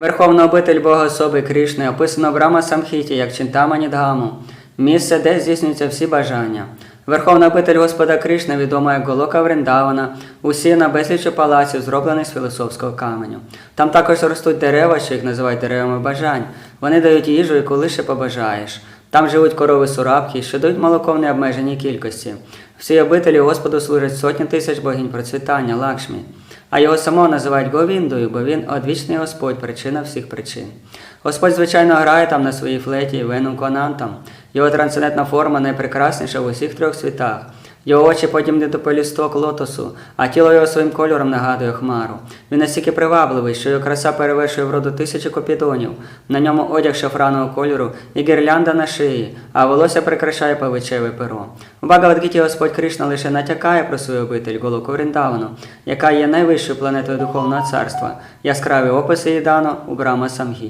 Верховна обитель Бога особи Кришни описано в Рама Самхіті як Чинтамані Дгаму, місце, де здійснюються всі бажання. Верховна обитель Господа Кришни відома як Голока Вриндавана, усіяна безліччю палаців, зроблених з філософського каменю. Там також ростуть дерева, що їх називають деревами бажань. Вони дають їжу, яку лише побажаєш. Там живуть корови сурабхи, що дають молоко в необмеженій кількості. В цій обителі Господу служать сотні тисяч богинь процвітання, лакшмі. А його самого називають Говіндою, бо він одвічний Господь, причина всіх причин. Господь, звичайно, грає там на своїй флеті вену конантом. Його трансцендентна форма найпрекрасніша в усіх трьох світах. Його очі подібні до пелюсток лотосу, а тіло його своїм кольором нагадує хмару. Він настільки привабливий, що його краса перевершує вроду тисячі копідонів. На ньому одяг шафранового кольору і гірлянда на шиї, а волосся прикрашає павичеве перо. У Багавадгіті Господь Кришна лише натякає про свою обитель Голоку Вріндавану, яка є найвищою планетою Духовного царства. Яскраві описи її у Брама Самгіті.